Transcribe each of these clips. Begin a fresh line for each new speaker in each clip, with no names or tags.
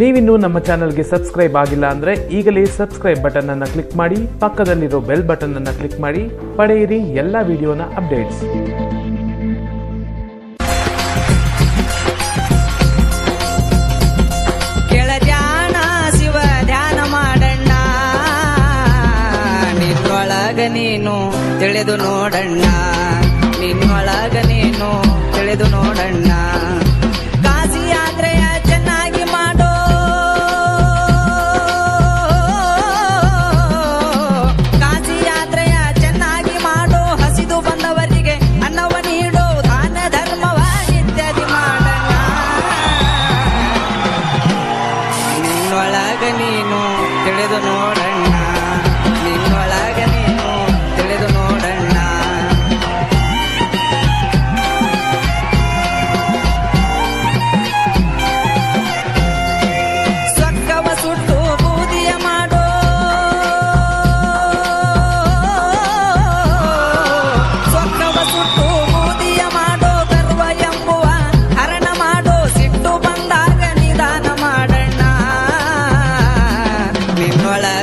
ನೀವಿನ್ನೂ ನಮ್ಮ ಚಾನಲ್ಗೆ ಸಬ್ಸ್ಕ್ರೈಬ್ ಆಗಿಲ್ಲ ಅಂದ್ರೆ ಈಗಲೇ ಸಬ್ಸ್ಕ್ರೈಬ್ ಬಟನ್ ಅನ್ನ ಕ್ಲಿಕ್ ಮಾಡಿ, ಪಕ್ಕದಲ್ಲಿರೋ ಬೆಲ್ ಬಟನ್ ಅನ್ನ ಕ್ಲಿಕ್ ಮಾಡಿ, ಪಡೆಯಿರಿ ಎಲ್ಲ ವಿಡಿಯೋನ ಅಪ್ಡೇಟ್ಸ್.
ನೀನು ತಿಳಿದು ನೋಡಣ್ಣ. ನಿನ್ನೊಳಗ ನೀನು ತಿಳಿದು ನೋಡಣ್ಣ. ನೀನು ತಿಳಿದು ನೋಡಣ್ಣ.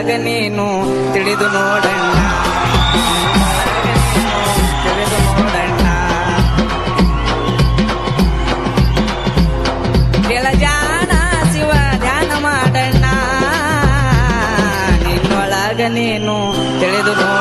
ನಿನ್ನೊಳಗ ನೀನು ತಿಳಿದು ನೋಡಣ್ಣ. ತಿಳಿದು ನೋಡಣ್ಣ. ಕೆಳಜಾಣ ಶಿವ ಧ್ಯಾನ ಮಾಡಣ್ಣ. ನಿನ್ನೊಳಗ ನೀನು ತಿಳಿದು ನೋಡಣ್ಣ.